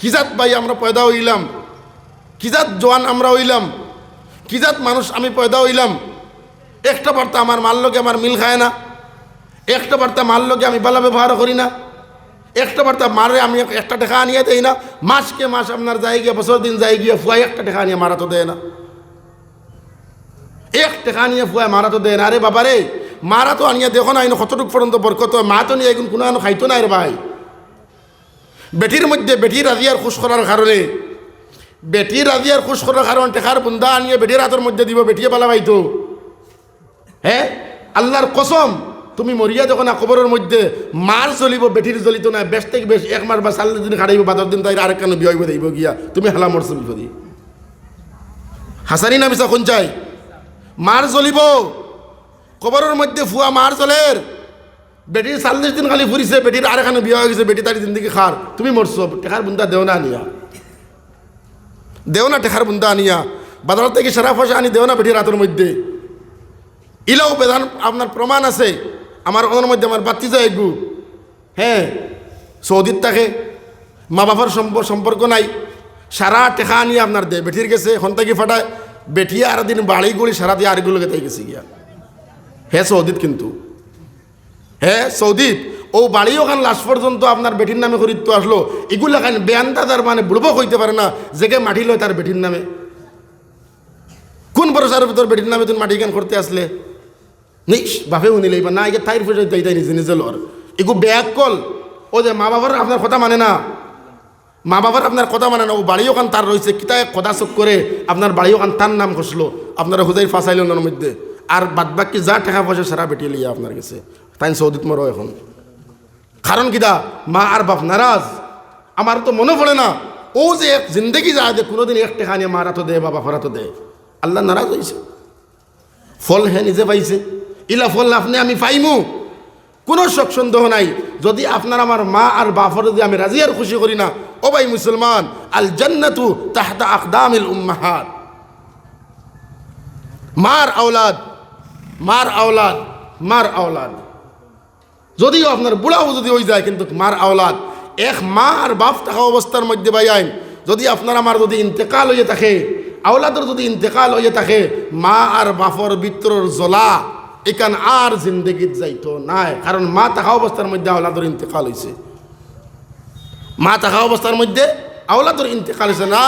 কিজাত ভাই আমরা পয়দা হইলাম? কিজাত জোয়ান আমরা হইলাম? কিজাত মানুষ আমি পয়দা হইলাম? একটা বার্তা আমার মার লোকে আমার মিল খায় না। একটা বার্তা মাল লোকে আমি বালা ব্যবহার করি না। একটা বার্তা মারে আমি একটা টাকা আনিয়ে দেই না। মাসকে মাস আপনার যাই গিয়ে, বছর দিন যাই গিয়ে ফুয়াই একটা টাকা আনিয়ে মারা তো দেয় না। এক টাকা আনিয়ে ফুয়ায় মারা তো দেয় না। আরে বাবা রে মারা তো আনিয়ে দেখো না কতটুক পর্যন্ত বরকত। মা তো নিয়ে কোনো খাইতো না রে ভাই। বেটির মধ্যে বেটির রাজিয়ার খুশ করার কারণে বেটির রাজিয়ার খুশ করার কারণে টেকার বুন্দা আনিয়ে বেটির হাতের মধ্যে দিব, বেটিয়ে পালা পাইতো হ্যাঁ আল্লাহর কসম, তুমি মরিয়া যখন কবরের মধ্যে মার চলিব বেটির জ্বলিত না, বেশ থেকে বেশ এক মাস বা চাল্লিশ দিন খাড়াইব, বাদর দিন তাই আরেক কেন বিয়ে দেব গিয়া। তুমি হেলা মরছো বিপদি। হাসানি না মিশা কোন চাই? মার জ্বলিব। কবরের মধ্যে ফুয়া মার চলের বেটির চাল্লিশ দিন খালি ফুরিছে বেটির আর এখানে বিয়ে হয়ে গেছে, বেটি তার জিন্দগি খার তুমি মরছো টেকার বুন্দা দেও না আনিয়া। দেও না টেকার বুন্দা আনিয়া। বাজার থেকে সেরা পয়সা আনি দেও না বেটির হাতের মধ্যে। ইলাও বেদান আপনার প্রমাণ আছে। আমার ওর মধ্যে আমার বাতি যায় গু হ্যাঁ সৌদিত থাকে। মা বাবার সম্প- সম্পর্ক নাই। সারা টেকা আনিয়ে আপনার দে বেটির গেছে, এখন থেকে ফাটায় বেটিয়ে আর দিন বাড়ি গুলি সারা দিয়ে আরেকগুলো গেতে গেছে গিয়া। হ্যাঁ সৌদিত কিন্তু। হ্যাঁ সৌদিত, ও বাড়ি ওখান লাস্ট পর্যন্ত আপনার বেটির নামে খরিদ তো আসলো। এগুলো খান বেয়ানটা তার মানে বুড়বক হইতে পারে না, জেগে মাটি লয় তার বেটির নামে। কোন ভরসার ভিতর বেটির নামে তুমি মাটি গান করতে আসলে? নিস বাপে উনি লইবা না একে তাইর ফেসে তাই তাই নিজে নিজে লর। এগু ব্যাগ কল, ও যে মা বাবার আপনার কথা মানে না। মা বাবার আপনার কথা মানে না, ও বাড়ি ওখান তার রয়েছে, কিতায় কথা চোখ করে আপনার বাড়ি ওখান তার নাম খসলো আপনারা হুজাই ফাঁসাইল ওনার মধ্যে। আর বাদ বাকি যা টাকা পয়সা সারা বেটিয়ে লিয়া আপনার কাছে তাই সৌদিত মরো এখন। কারণ কিদা মা আর বাপ নারাজ। আমার তো মনে পড়ে না। ও যে এক জিন্দগি যা যে কোনোদিন এক টাকা নিয়ে মারা তো দে, বাবা ফরা তো দে। আল্লাহ নারাজ হয়েছে ফল হে নিজে পাইছে। ইলা ফল আপনি আমি পাইমু। কোনো শক সন্দেহ নাই। যদি আপনার আমার মা আর বাফর যদি আমি রাজি আর খুশি করি না, ও ভাই মুসলমান আল জান্নাতু তাহতা আকদামিল উম্মাহাত। মার আওলাদ মার আওলাদ মার আওলাদ। যদিও আপনার বুড়াও যদি হয়ে যায়, কিন্তু মার আওলাদ। এক মা আর বাপ থাকা অবস্থার মধ্যে ভাই আইন, যদি আপনার আমার যদি ইন্তেকাল হয়ে থাকে, আওলাদের যদি ইন্তেকাল হয়ে থাকে, মা আর বাপর বিত্রর জ্বলা এখান আর জিন্দগিত যাইতো নাই। কারণ মা থাকা অবস্থার মধ্যে আওলাদের ইন্তেকাল হয়েছে মা থাকা অবস্থার মধ্যে আওলাদর ইন্তেকাল হয়েছে না।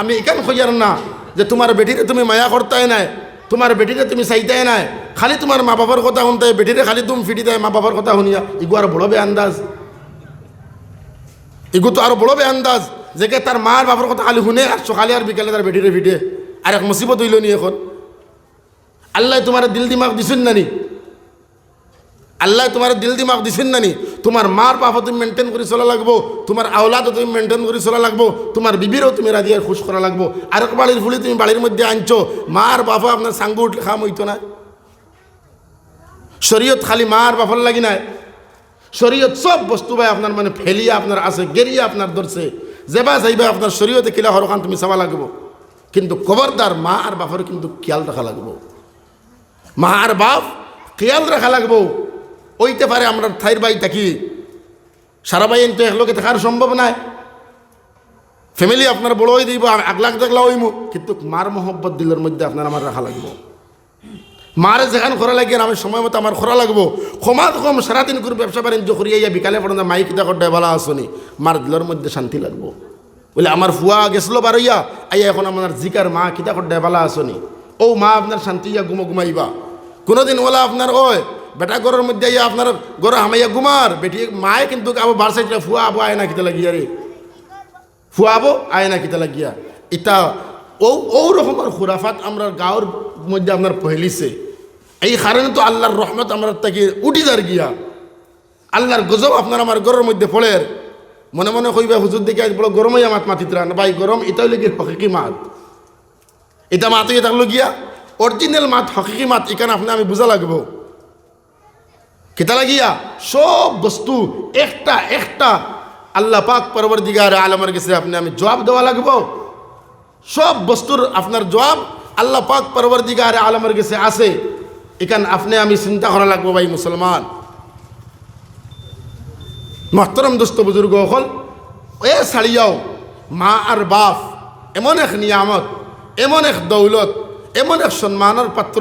আমি এখান খোঁজার না যে তোমার বেটিরে তুমি মায়া করতে নাই। তোমার বেটিরে তুমি চাইতে নাই। খালি তোমার মা বাবার কথা শুনতে বেটিরে খালি তুমি ফিটি দেয়, মা বাবার কথা শুনিয়া। ইগু আর বড় বে আন্দাজ। ইগু তো আরও বড় আন্দাজ যে তার মার বাবার কথা খালি শুনে আর সকালে আর বিকালে তার বেটিরে ফিটে। আর এক মুসিবত হইল নি এখন। আল্লাহ তোমার দিল দিমাগ দিছুন নানি। আল্লাহ তোমার দিল দিমাগ দিছেন নানি? তোমার মার বাপও তুমি মেনটেন করে চলা লাগবো, তোমার আওলাদও তুমি মেনটেন করে চলা লাগবো, তোমার বিবিরও তুমি রাজিয়ার খুশ করা লাগবো। আর এক বাড়ির ফুলি তুমি বাড়ির মধ্যে আনছো, মার বাপা আপনার সাঙ্গ উঠলে খাম হইতো না। শরীয়ত খালি মার বাপর লাগি নাই। শরীয়ত সব বস্তু ভাই আপনার মানে ফেলিয়া আপনার আছে, গেরিয়া আপনার ধরছে। যেবা যাইবা আপনার শরীয়তে কিলা হরখান তুমি চাবা লাগবো। কিন্তু খবরদার মা আর বাপর কিন্তু খেয়াল রাখা লাগবো। মা আর বাপ খেয়াল রাখা লাগবো। ওইতে পারে আমরা থাইর বাই থাকি। সারা বাই তো একলোকে থাকার সম্ভব নাই। ফ্যামিলি আপনার বড় হয়ে দিব আগলাক দেখলা হইমু। কিন্তু মার মোহব্বত দিলের মধ্যে আপনার আমার রাখা লাগবো। মারে যেখানে খরা লাগিয়ে আমি সময় মতো আমার খরা লাগবো। ক্ষমা কম, সারাদিন করে ব্যবসা বাণিজ্য করিয়া ইয়া বিকালে পর্যন্ত মাই কিতা করতে বলা আসনি। মার দিলের মধ্যে শান্তি লাগবো। বলে আমার ফুয়া গেছিল বারইয়া, আইয়া এখন আমার জিকার মা কিতা করতে বলা আসনি। ও মা, আপনার শান্তি ইয়া ঘুমো ঘুমাইবা। কোনোদিন ওলা আপনার ওই বেটা ঘরের মধ্যে ইয়া আপনার ঘর হামাইয়া ঘুমার। বেটি, মায়ে কিন্তু আবার বার সাইডে ফুয়া আবো আয় না লাগিয়া রে। ফুয়াবো আয় না কিতা লাগিয়া। ইটা ও ও রকমের খুরাফাত আমরা গাঁৱৰ মধ্যে আপনার পহেলিছে এই কারণে তো আল্লাহর রহমত আমরা তাকে উঠি যার গিয়া। আল্লাহর গজব আপনার আমার ঘরের মধ্যে পড়ে মনে মনে কইবা, হুজুর আজ বড় গরমই মাত মাতিতরা ভাই, গরম এটাও লেগে হকিকি মাত। এটা মাত থাকল গিয়া অরিজিনাল মাত হকিকি মাত এখানে আপনি আমি বোঝা লাগবো। কেতা লাগিয়া সব বস্তু একটা একটা আল্লাহ পাক পরবর দিগার আলমের কাছে আপনি আমি জবাব দেওয়া লাগবো। সব বস্তুর আপনার জবাব আল্লাহ পাক পরবর দিগার আলমের কাছে আছে। এখান আপনি আমি চিন্তা করা লাগবো ভাই মুসলমান। মহতরম দোস্ত বুজুর্গ হল, এ ছাড়িয়াও মা আর বাপ এমন এক নিয়ামত, এমন এক দৌলত, এমন এক সম্মানের পাত্র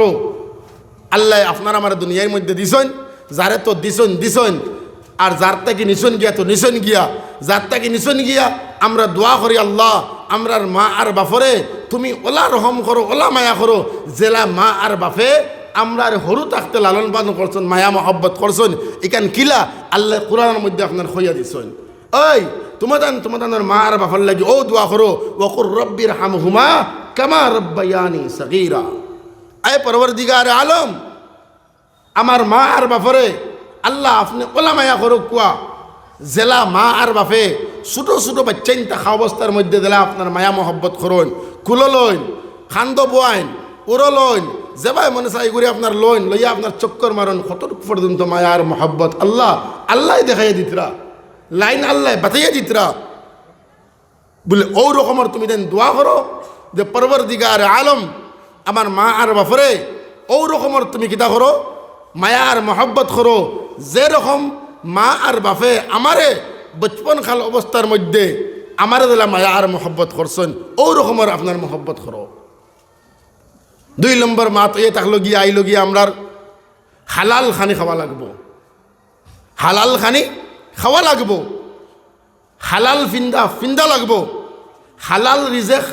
আল্লাহ আপনার আমার দুনিয়ার মধ্যে দিছেন। যারে তো দিছেন দিছেন। আর যার তাকে নিছন গিয়া তো নিছন গিয়া। যার তাকে নিছন গিয়া, আমরা দোয়া করি আল্লাহ, আমরার মা আর বাফরে তুমি ওলা রহম করো, ওলা মায়া করো। জেলা মা আর বাফে আমরা আর হরু থাকতে লালন পালন করছেন, মায়া মহব্বত করছেন। এখান কিলা আল্লাহ কোরআনের মধ্যে আপনার খইয়া দিছেন। ওই, তোমাদান, তোমাদানের মা আর বাফার লাগি, ও দোয়া করো, ওকুর রব্বির হাম হুমা কামা রব্বায়ানি সগীরা। আয় পরবর দিগার আলম। আমার মা আর বাপরে, আল্লাহ আপনি ওলামায়া করুক কুয়া, জেলা মা আর বাপে, ছোটো ছোটো বাচ্চাইন থাকা অবস্থার মধ্যে দিলা আপনার মায়া মহব্বত করুন, কুলো লইন, খান্দ বোয়াইন, উড়ো লইন যেবাই মনে চাই করে আপনার লইন, লইয়া আপনার চক্কর মারুন, কতটুকু পর্যন্ত মায়া আর মহব্বত, আল্লাহ আল্লাহ দেখাইয়া দিতরা, লাইন আল্লাহ বাতাইয়া দিতরা। বলে ও রকমের তুমি দেন দোয়া করো, যে পরবর দিগার আলম, আমার মা আর বাপরে ও রকমের তুমি কিতা করো মায়া আর মহব্বত করো। যে রকম মা আর বাপে আমারে বচপন খাল অবস্থার মধ্যে আমারে দিলা মায়া মহব্বত করছেন ও রকমের আপনার মহব্বত করো। দুই নম্বর মা তো এ থাকল গিয়ে আইলো গিয়ে আমরার হালাল খানি খাওয়া লাগবো। হালাল খানি খাওয়া লাগবো। হালাল ফিন্দা ফিন্দা লাগবো। হালাল রিজেক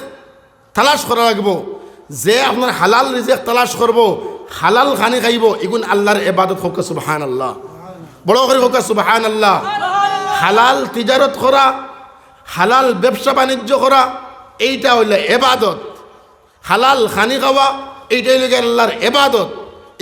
তালাশ করা লাগবো। যে আপনার হালাল রিজেক তালাশ করব, হালাল খানি খাইব, এগুন আল্লাহর এবাদত হোক সুবাহান আল্লাহ বড় করে হোক সুবাহান আল্লাহ হালাল তিজারত করা, হালাল ব্যবসা বাণিজ্য করা, এইটা হইলে এবাদত হালাল খানি খাওয়া, এইটাই হইলে আল্লাহর এবাদত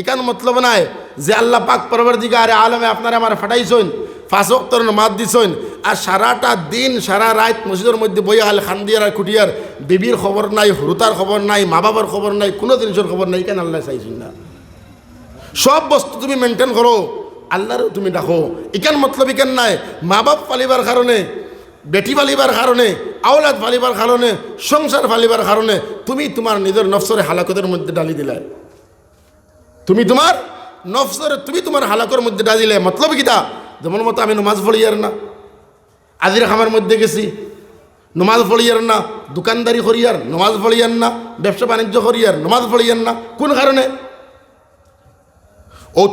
এখান মতলব নাই যে আল্লাহ পাক পরবর দিকে আরে আলমে আপনারা আমার ফাটাইছেন, পাঁচ অক্তর মাত দিছেন আর সারাটা দিন, সারা রাত মসজিদের মধ্যে বইয়া হাল খান্দিয়ার আর খুটিয়ার বিবির খবর নাই, হরুতার খবর নাই মা বাবার খবর নাই, কোনো জিনিসের খবর নাই, কেন আল্লাহ চাইছেন না? সব বস্তু তুমি মেনটেন করো, আল্লাহরও তুমি ডাকো। ইকান মতলব ইকান নাই। মা বাপ পালিবার কারণে, বেটি ফালিবার কারণে, আওলাদ ফালিবার কারণে, সংসার ফালিবার কারণে তুমি তোমার নিজের নফসরে হালাকতের মধ্যে ডালি দিলে। তুমি তোমার নফসরে, তুমি তোমার হালাকর মধ্যে ডালি দিলে। মতলব কিতা যেমন মতো আমি নমাজ আর না। আজির খামার মধ্যে গেছি। নমাজ পড়িয়ার না, দোকানদারি করিয়ার, নমাজ পড়িয়ার না, ব্যবসা বাণিজ্য করিয়ার, নমাজ পড়িয়ার না, কোন কারণে?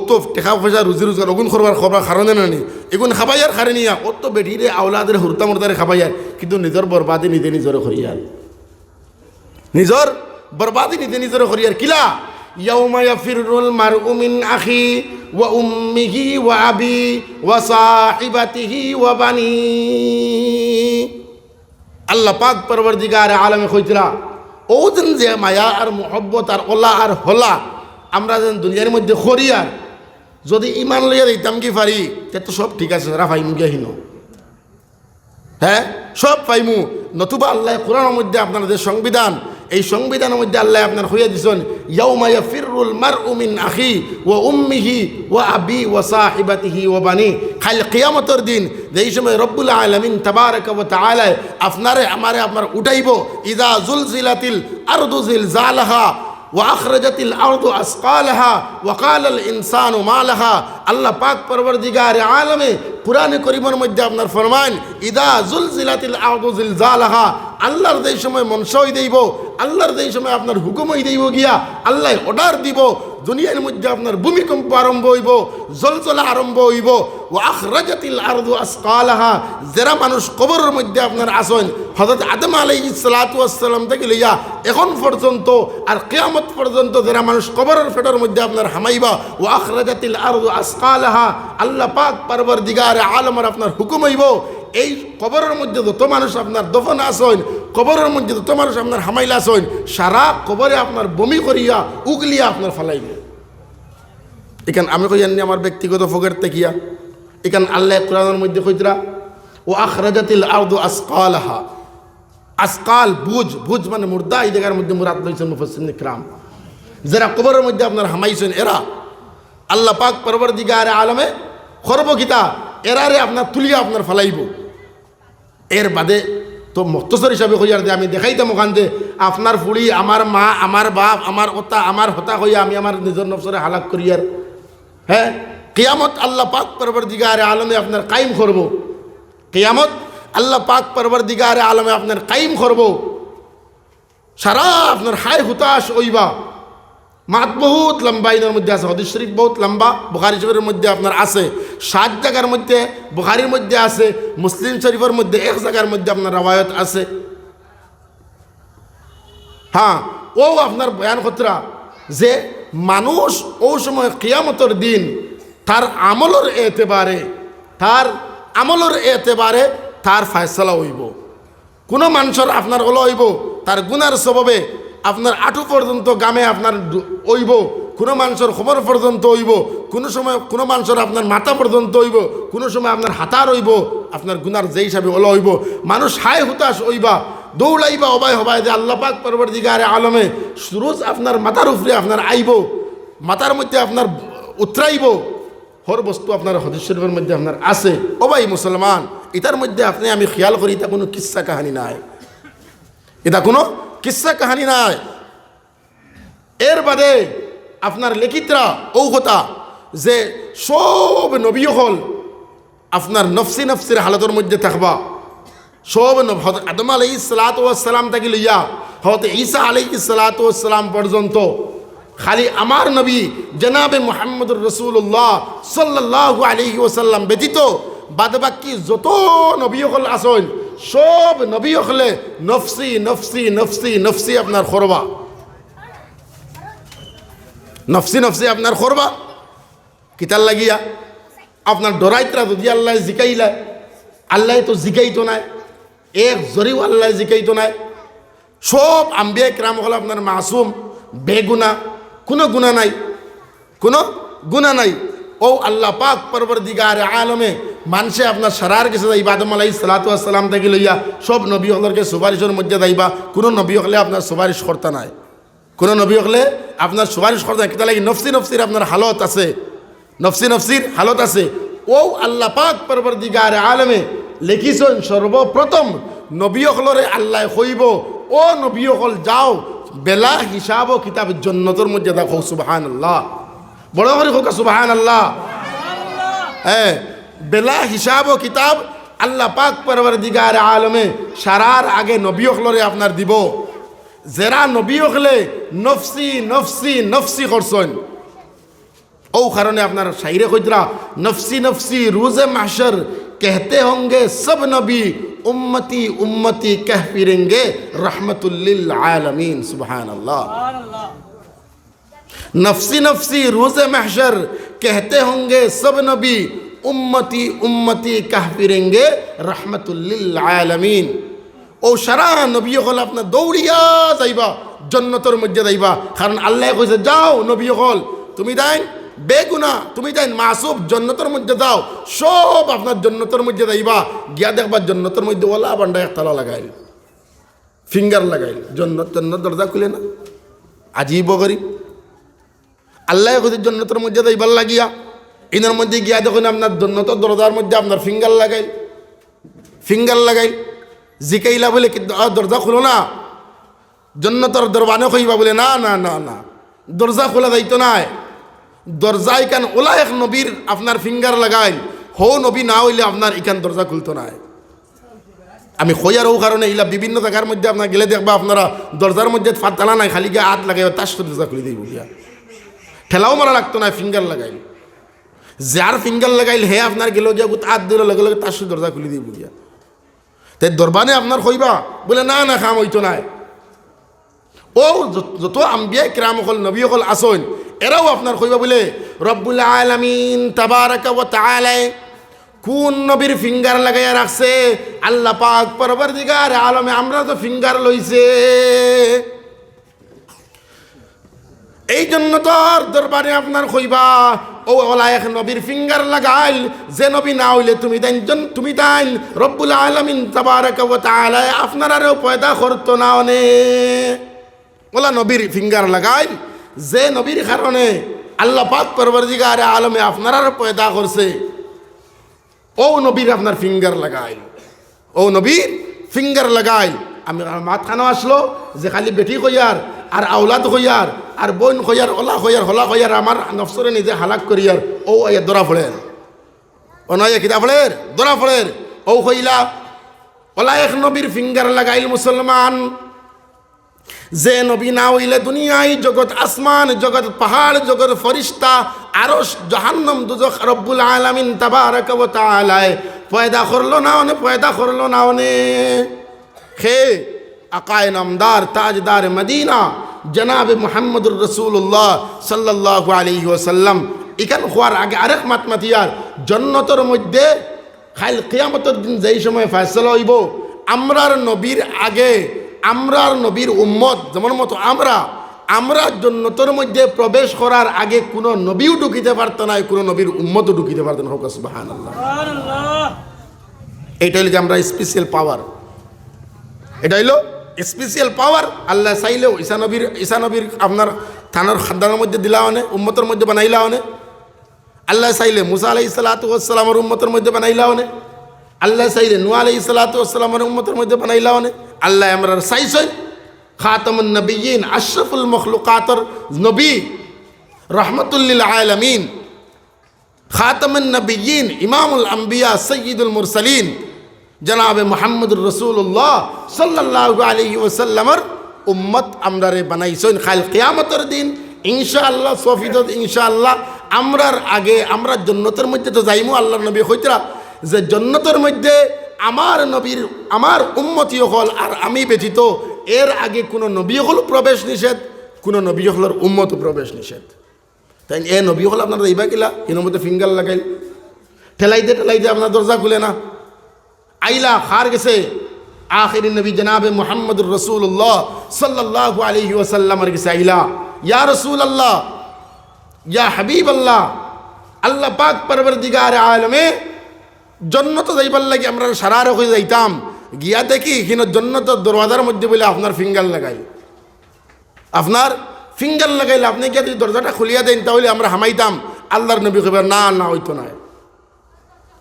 তো টেকা পয়সা, রুজি রোজগার ওগুন করবার খবর কারণে নানি এগুন খাবাইয়ার খারে নিয়া ও তো বেটিরে, আওলাদের হুরতা মুরতারে খাবাইয়ার কিন্তু নিজের বরবাদি নিজে নিজরে করিয়ার। নিজর বরবাদি নিজে নিজরে করিয়ার। কিলা? ইয়াউমা ইয়াফিরুল মারউ মিন আখি ওয়া উম্মিহি ওয়া আবি ওয়া সাহিবাতিহি ওয়া বানি। আল্লাহ পাক পরবর্তীকার আলমে কইতরা ও দিন যে মায়া আর মোহব্বত আর ওলা আর হলা, আমরা যেন দুনিয়ার মধ্যে খরিয়ার যদি ইমান লইয়া দিতাম কি পারি? তে তো সব ঠিক আছে, যারা ফাইমু গিয়াহিন হ্যাঁ? সব পাইমু নতুবা আল্লাহ কোরআনের মধ্যে আপনার যে সংবিধান এই সংবিধানের মধ্যে আল্লাহ আপনার হইয়া দিছেন ইয়াউমা ইয়াফিরুল মারউ মিন আখি ওয়া উম্মিহি ওয়া আবি ওয়া সাহিবাতিহি ওয়া বানি খাল কিয়ামতের দিন যেই সময় রব্বুল আলামিন তাবারাকা ওয়া তাআলা আপনারে আমারে আপনার উঠাইব ইদা জুলজিলাতিল আরদু জিলজালাহা وأخرجت الأرض أثقالها وقال الإنسان ما لها আল্লাহ পাক পরবর্তীগার আলমে কোরআনে করিমের মধ্যে আপনার ফরমান, ইদা জুল জিলাতিল আরদু জালাহা আল্লাহর যেই সময় মনসই দেইব, আল্লাহর যেই সময় আপনার হুকুমই দেইব গিয়া, আল্লাহ অর্ডার দিব দুনিয়ার মধ্যে আপনার ভূমিকম্প আরম্ভ হইব জলজলা আরম্ভ হইব ও আখরাজাতিল আরদু আসকালাহা। যারা মানুষ কবরের মধ্যে আপনার আসেন হজরত আদম আলাই সালাতু আসসালাম থেকে লইয়া এখন পর্যন্ত আর কেয়ামত পর্যন্ত যারা মানুষ কবরের ফেটার মধ্যে আপনার হামাইবা ও আখরাজাতিল আরদু আসকালাহা, আল্লাহ পাক পারবর দিগারে আলমের আপনার হুকুম হইব। এই কবরের মধ্যে যত মানুষ আপনার দফন আসেন কবরের মধ্যে যত মানুষ আপনার হামাইলা আসেন সারা কবরে আপনার বমি করিয়া উগলিয়া আপনার ফালাইবে। এখান আমি কই জানি আমার ব্যক্তিগত ফোকের তেকিয়া। এখান আল্লাহ কোরআনের মধ্যে কইতরা, ও আখরাজাতিল আরদু আসকালাহা। আসকাল, বুঝ বুঝ মানে মুর্দা, এই জায়গার মধ্যে মুরাদ লইছেন মুফাসসিন ইকরাম। যারা কবরের মধ্যে আপনার হামাইছেন, এরা আল্লাহ পাক পরবর দিগারে আলমে খরব গীতা এরারে আপনার তুলিয়া আপনার ফালাইব। এর বাদে তো মক্তসর হিসাবে কইয়ার দে, আমি দেখাইতাম ওখান দে, আপনার ফুড়ি, আমার মা, আমার বাপ, আমার ওতা, আমার হতা হইয়া আমি আমার নিজের নফসরে হালাক করিয়ার। হ্যাঁ? কেয়ামত আল্লাহ পাক পরবর দিগারে আলমে আপনার কায়েম করব। কেয়ামত আল্লাহ পাক পরবর দিগারে আলমে আপনার কাইম করব। সারা আপনার হায় হুতাশ ওইবা মাত বহুত লম্বা ইনের মধ্যে আছে, হদিস শরীফ বহুত লম্বা, বুখারি শরীফের মধ্যে আপনার আছে। সাত জায়গার মধ্যে, বুখারির মধ্যে আছে, মুসলিম শরীফের মধ্যে এক জায়গার মধ্যে আপনার রবায়ত আছে। হ্যাঁ ও আপনার বয়ান খতরা যে মানুষ ও সময় কিয়ামতর দিন তার আমলর এতেবারে, তার আমলর এতেবারে তার ফায়সলা হইব। কোনো মানুষের আপনার ওলো হইব, তার গুনার স্বভাবে আপনার আঁটু পর্যন্ত গামে আপনার হইব কোনো মানুষের খবর পর্যন্ত হইব কোনো সময় কোনো মানুষের আপনার মাথা পর্যন্ত হইব কোনো সময় আপনার হাতার হইব আপনার গুনার যে হিসাবে ওলো হইব মানুষ হায় হুতাশ হইবা দৌড়াইবা অবাই হবায় যে আল্লাহ পাক পরবর দিগারে আলমে সুরজ আপনার মাথার উপরে আপনার আইব, মাথার মধ্যে আপনার উতরাইব, হর বস্তু আপনার হদিস মধ্যে আপনার আছে। অবাই মুসলমান, এটার মধ্যে আপনি আমি খেয়াল করি, এটা কোনো কিস্সা কাহানি নাই। এটা কোনো কিস্সা কাহানি নাই। এর বাদে আপনার লেখিতরা কথা যে সব নবী হল, আপনার নফসি নফসির হালতের মধ্যে থাকবা। সব আদম আলাই সালাম থেকে লইয়া হত ঈসা আলাই সালাম পর্যন্ত খালি আমার নবী জনাবে মোহাম্মদুর রসুল্লাহ সাল্লাহ আলহি ওসাল্লাম ব্যতীত বাদবাকি যত নবী হল আসন সব নবী হলে নফসি নফসি নফসি নফসি আপনার খরবা। নফসি নফসি আপনার খরবা। কিতার লাগিয়া আপনার ডরাইতরা যদি আল্লাহ জিকাইলা, আল্লাহ তো জিকাইতো নাই। এক জরিও আল্লাহ জিকাইতো নাই। সব আম্বিয়া ক্রাম হল আপনার মাসুম, বেগুনা, কোনো গুণা নাই। কোনো গুণা নাই। ও আল্লাহ পাক পরবর দিগার আলমে মানুষে আপনার সারার কাছে যাইবা, আদম আলাই সালাতাম থেকে লইয়া সব নবী হলকে সুপারিশের মধ্যে যাইবা। কোনো নবী হলে আপনার সুপারিশ কর্তা নাই। কোনো নবী হলে আপনার সুপারিশ কর্তা নাই। লাগি নফসি নফসির আপনার হালত আছে। নফসি নফসির হালত আছে। ও আল্লাহ পাক পরবর দিগার আলমে লিখিছেন, সর্বপ্রথম নবী হলরে আল্লাহ কইব ও নবী হল যাও, বেলা হিসাব ও কিতাব জন্নতর মধ্যে দেখো সুবাহান আল্লাহ বড় করে হোক সুবাহান আল্লাহ হ্যাঁ বেলা হিসাব ও কিতাব আল্লাহ পাক পরবার দিগার আলমে সারার আগে নবী হলরে আপনার দিব। জেরা নবী হলে নফসি নফসি নফসি করছেন। ও কারণে আপনার শাহিরে কইতরা নফসি নফসি রুজে মাসর কেহতে হংগে সব নবী উম্মতি উম্মতি কেহ ফিরেঙ্গে রহমতুল্লিল আলমিন সুবাহ আল্লাহ नफसी नफसी रोज़ महशर कहते होंगे सब नबी उम्मती उम्मती कह फिरेंगे रहमतुल्लिल आलमीन ও সারা নবী হল আপনার দৌড়িয়া যাইবা জন্নতর মধ্যে যাইবা কারণ আল্লাহ কইছে যাও নবী হল তুমি দেন বেগুনা তুমি দেন মাসুব জন্নতর মধ্যে যাও সব আপনার জন্নতর মধ্যে যাইবা গিয়া দেখবা জন্নতর মধ্যে ওলা বান্ডা এক তালা লাগাইল ফিঙ্গার লাগাইল জন্নত জন্নত দরজা খুলে না আজীব গরিব আল্লাহ কইছে জন্নতর মধ্যে যাইবার লাগিয়া ইনার মধ্যে গিয়া দেখুন আপনার জন্নতর দরজার মধ্যে আপনার ফিঙ্গার লাগাইল ফিঙ্গার লাগাইল। জিকাইলা বলে কি আ, দরজা খুলো না। জন্নতর দরবানে কইবা বলে না না না না। দরজা খোলা যাইতো নাই। দরজা ইকান ওলা এক নবীর আপনার ফিঙ্গার লাগাই হো নবী না হইলে আপনার ইকান দরজা খুলতো নাই। আমি খোয়ার ও কারণে ইলা বিভিন্ন জায়গার মধ্যে আপনার গেলে দেখবা আপনারা দরজার মধ্যে ফাতালা নাই খালি গিয়ে হাত লাগাই তার দরজা খুলে দিই বলিয়া। ঠেলাও মারা লাগতো না ফিঙ্গার লাগাইল। যার ফিঙ্গার লাগাইল হে আপনার গেলেও গিয়া হাত দিলে লগে লগে তার সাথে দরজা খুলে দিই বলিয়া তাই দরবানে আপনার কইবা, বলে, না না, খাম হইতো নাই। ও যত- যত আম্বিয়া কিরাম হল নবী হল আসন এরাও আপনার কইবা, বলে, রব্বুল আলামিন তাবারাকা ওয়া তাআলা কোন নবীর ফিঙ্গার লাগাইয়া রাখছে? আল্লাহ পাক পরবর্তীকার আলমে আমরা তো ফিঙ্গার লইছে। এই জন্য তোর দরবারে আপনার কইবা ও ওলা এক নবীর ফিঙ্গার লাগাইল, যে নবী না হইলে তুমি জন- তুমি তাই রব্বুল আলমিন তাবারাকা তাআলা, আপনার আরও পয়দা করতো না অনে। ওলা নবীর ফিঙ্গার লাগাইল, যে নবীর কারণে আল্লাহ পাক পরবর্তীকার আলমে আপনার আরও পয়দা করছে। ও নবীর আপনার ফিঙ্গার লাগাইল, ও নবীর ফিঙ্গার লাগাইল। আমি মাতখানো আসলো যে খালি বেটি কইয়ার আর আওলাদ কইয়ার আর বোন কইয়ার ওলা কইয়ার হলা কইয়ার আমার নফসরে নিজে হালাক করিয়ার, ও আইয়া দরা ফলের। ও নয় কিতা ফলের? দরা ফলের। ও কইলা ওলা এক নবীর ফিঙ্গার লাগাইল মুসলমান। যে নবী না হইলে দুনিয়ায় জগৎ আসমান, জগৎ পাহাড়, জগৎ ফরিস্তা আরস জাহান্নম দুজখ রব্বুল আলামিন তাবারাক ওয়া তাআলায়। পয়দা করল না অনে, পয়দা করল না অনে। খে আকায় নামদার তাজদার মদিনা জনাব মুহাম্মদুর রসুল্লাহ সাল্লাল্লাহু আলাইহি ওয়াসাল্লাম। ইখান হওয়ার আগে আরেক মাতমাতিয়ার জন্নতর মধ্যে খাইল কিয়ামতের দিন যেই সময় ফয়সলা হইব আমরার নবীর আগে আমরার নবীর উম্মত যেমন মতো আমরা আমরা জন্নতর মধ্যে প্রবেশ করার আগে কোনো নবীও ঢুকিতে পারত না কোনো নবীর উম্মতও ঢুকিতে পারত না হোক সুবাহান এটা হইলে আমরা স্পেশাল পাওয়ার এটা হইল স্পেশাল পাওয়ার আল্লাহ চাইলেও ঈশা নবীর ঈশা নবীর আপনার থানার খাদ্দানের মধ্যে দিলা অনে উম্মতের মধ্যে বানাইলা অনে আল্লাহ চাইলে মুসা আলাই সালাতামের উম্মতের মধ্যে বানাইলা অনে আল্লাহ চাইলে নু আলাই সালাতামের উম্মতের মধ্যে বানাইলা অনে আল্লাহ আমরা চাইছেন খাতমুন নবীন আশরফুল মখলুকাতর নবী, রহমতুল্লিল আলমিন। খাতমুন নবীন ইমামুল আম্বিয়া, সৈয়দুল মুরসালিন। জনাবে মোহাম্মদুর রসুল্লাহ সাল্লাহ আলী ওসাল্লামর উম্মত আমরারে বানাইছেন খাল কিয়ামতের দিন। ইনশাআল্লাহ সফিদ ইনশাআল্লাহ, আমরার আগে, আমরা জন্নতের মধ্যে তো যাইমু আল্লাহ নবী হইতরা। যে জন্নতের মধ্যে আমার নবীর, আমার উম্মতি হল আর আমি ব্যতীত, এর আগে কোনো নবী হল প্রবেশ নিষেধ, কোনো নবী হলের উম্মত প্রবেশ নিষেধ। তাই এ নবী হল আপনারা এইবা গেলা এর মধ্যে ফিঙ্গার লাগাইল। ঠেলাই দিয়ে ঠেলাই দিয়ে আপনার দরজা খুলে না। আইলা খার গেছে। আখিরি নবী জনাবে মোহাম্মদুর রসুল্লাহ সাল্লাহ আলহি ওসাল্লামের গেছে আইলা। ইয়া রসুল আল্লাহ ইয়া হাবিব আল্লাহ আল্লাহ পাক পরবর দিগার আলমে জন্নত যাইবার লাগে আমরা সারা হয়ে যাইতাম। গিয়া দেখি কিনা জন্নত দরওয়াজার মধ্যে বলে আপনার ফিঙ্গার লাগাই। আপনার ফিঙ্গার লাগাইলে আপনি গিয়া যদি দরজাটা খুলিয়া দেন তাহলে আমরা হামাইতাম। আল্লাহর নবী কইবার না না, হইতো না।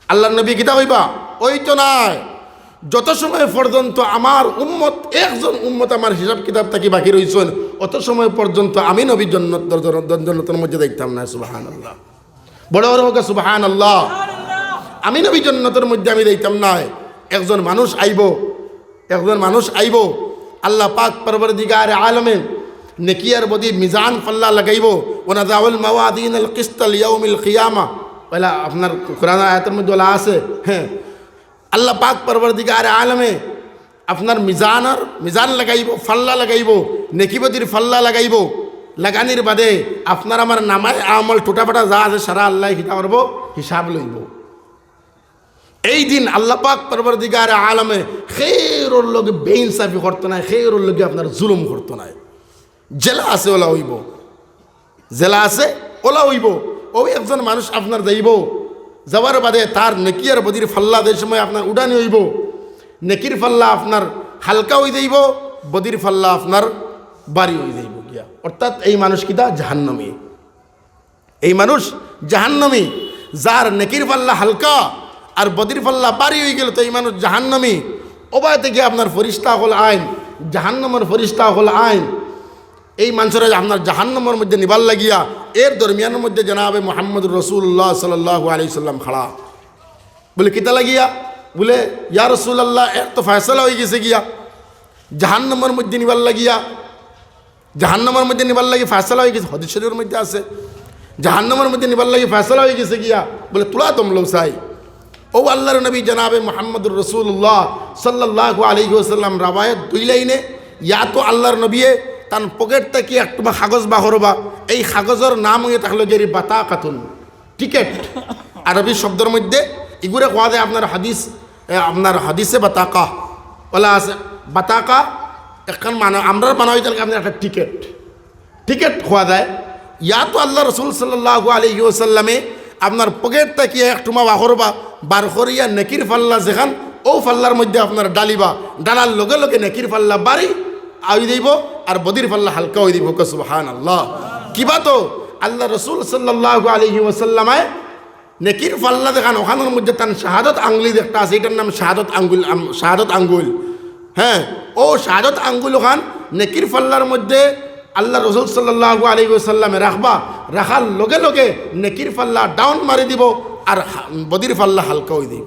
আল্লাহর নবী কিতা হইবা ওই তো নয় যত সময় পর্যন্ত আমার উম্মত, একজন উম্মত আমার হিসাব কিতাব থাকি বাকি রয়েছেন অত সময় পর্যন্ত আমি নবী জন্নত জন্নতের মধ্যে দেখতাম না সুবাহান আল্লাহ বড় বড় হোক সুবাহান আল্লাহ আমি নবী জন্নতের মধ্যে আমি দেখতাম না, একজন মানুষ আইব, একজন মানুষ আইব, আল্লাহ পাক পরবর দিগার আলমে নেকিয়ার বদি মিজান ফাল্লা লাগাইব ওনা দাউল মাওয়াদিন আল কিস্তাল ইয়াউমিল খিয়ামা পয়লা আপনার কোরআন আয়াতের মধ্যে বলা আছে হ্যাঁ আল্লাহ পাক পরবর্দিগার আলমে আপনার মিজানার মিজান লাগাইব ফাল্লা লাগাইব নেকিবদির ফাল্লা লাগাইব লাগানির বাদে আপনার আমার নামায় আমল টোটাফাটা যা আছে সারা আল্লাহ হিতা করব হিসাব লইব এই দিন আল্লাহ পাক পরবর্দিগার আলমে খেরোর লোকে বেইনসাফি করতো না খেরোর লোকে আপনার জুলুম করতো না জেলা আছে ওলা হইব জেলা আছে ওলা হইব ওই একজন মানুষ আপনার যাইব। যাওয়ার বাদে তার নেকিয়ার বদির ফাল্লা যে সময় আপনার উডানি হইব, নেকির ফাল্লা আপনার হালকা হয়ে যাইব, বদির ফাল্লা আপনার বাড়ি হয়ে যাইব গিয়া। অর্থাৎ এই মানুষ কিতা জাহান্নমী। এই মানুষ জাহান্নমী। যার নেকির ফাল্লা হালকা আর বদির ফাল্লা বাড়ি হয়ে গেল তো এই মানুষ জাহান্নমী। ওবায় থেকে আপনার ফরিস্তা হল আইন। জাহান্নমের ফরিস্তা হল আইন। এই মানুষরা আপনার জাহান্নমের মধ্যে নিবার লাগিয়া, এর দরমিয়ানের মধ্যে জানাবে মোহাম্মদ রসুল্লাহ সাল্লাহ আলি সাল্লাম খাড়া। বলে, কিতা লাগিয়া? বলে, ইয়া রসুল্লাহ এর তো ফয়সলা হয়ে গেছে গিয়া। জাহান্নমের মধ্যে নিবার লাগিয়া, জাহান্নমের মধ্যে নিবার লাগি ফয়সলা হয়ে গেছে, হদিস শরীরের মধ্যে আছে। জাহান্নমের মধ্যে নিবার লাগি ফয়সলা হয়ে গেছে গিয়া, বলে, তুলা তোমলো সাই। ও আল্লাহর নবী জানাবে মোহাম্মদুর রসুল্লাহ সাল্লাহ আলী সাল্লাম রাবায়ত দুই লাইনে, ইয়া তো আল্লাহর নবীয়ে তান পকেট থেকে একটু কাগজ বাহর বা এই কাগজের নাম হয়ে থাকল যে বাতা কাতুন। টিকেট। আরবি শব্দের মধ্যে এগুলো কোয়া যায় আপনার হাদিস আপনার হাদিসে বাতাকা। ওলা আছে, বাতাকা এখন মানে আমরা মানা হয়ে আপনার একটা টিকেট। টিকেট খোয়া যায়। ইয়া তো আল্লাহ রসুল সাল্লাহ আলী ওসাল্লামে আপনার পকেট থেকে একটুমা বাহর বা বার করিয়া নেকির ফাল্লা যেখান ও ফাল্লার মধ্যে আপনার ডালিবা। ডালার লগে লগে নেকির ফাল্লা বাড়ি আই দিব আর বদির পাল্লা হালকা হয়ে দিব সুবহান আল্লাহ কিবা তো আল্লাহ রসুল সাল্লাহ আলহি ওসাল্লামায় নেকির পাল্লা দেখান, ওখানের মধ্যে তার শাহাদত আঙ্গুলি একটা আছে, এটার নাম শাহাদত আঙ্গুল শাহাদত আঙ্গুল। হ্যাঁ ও শাহাদত আঙ্গুল ওখান, নেকির পাল্লার মধ্যে আল্লাহ রসুল সাল্লাহ আলী ওসাল্লামে রাখবা, রাখার লগে লগে নেকির পাল্লা ডাউন মারি দিব আর বদির পাল্লা হালকা হয়ে দিব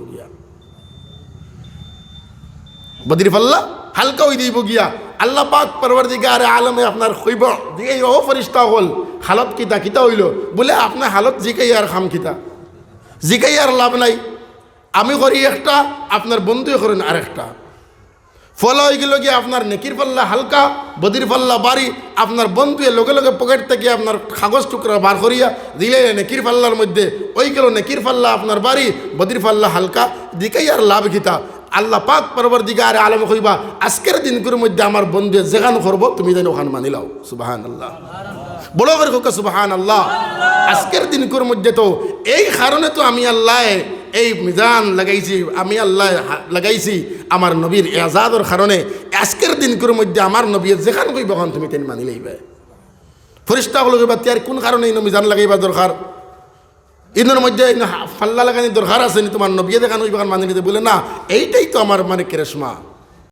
বদির ফাল্লা হালকা ওই দিব গিয়া। আল্লাহ পাক পরবর দিকে আরে আলমে আপনার হইব দিয়ে ও ফরিস্তা হল, হালত কিতা কিতা হইল? বলে আপনার হালত জিকাই আর খাম কিতা। জিকাই আর লাভ নাই। আমি করি একটা, আপনার বন্ধুই করেন আরেকটা। ফল হয়ে গেল গিয়ে আপনার নেকির পাল্লা হালকা বদির পাল্লা বাড়ি আপনার বন্ধুয়ে লগে লগে পকেট থেকে আপনার কাগজ টুকরা বার করিয়া দিলে নেকির পাল্লার মধ্যে। ওই গেল নেকির পাল্লা আপনার বাড়ি বদির পাল্লা হালকা দিকেই আর লাভ গীতা আল্লাহ পাক পরবর দিকে আরে আলম কইবা আজকের দিনগুলোর মধ্যে আমার বন্ধু যেখানে করব, তুমি যেন ওখান মানিলাও সুবাহান আল্লাহ বড় করে হোক সুবাহান আল্লাহ আজকের দিনকুর মধ্যে তো এই কারণে তো আমি আল্লাহ এই মিজান লাগাইছি, আমি আল্লাহ লাগাইছি আমার নবীর এজাদর কারণে আজকের দিনকুর মধ্যে আমার নবী যেখান কইব এখন তুমি তেন মানি লইবে। ফরিস্তা হলো কইবা তিয়ার কোন কারণে মিজান লাগাইবা দরকার? ইনোর মধ্যে ফাল্লা লাগানি দরকার আছে নি, তোমার নবিয়া দেখানো ওই মানি নিতে বলে না। এইটাই তো আমার মানে কেরেশমা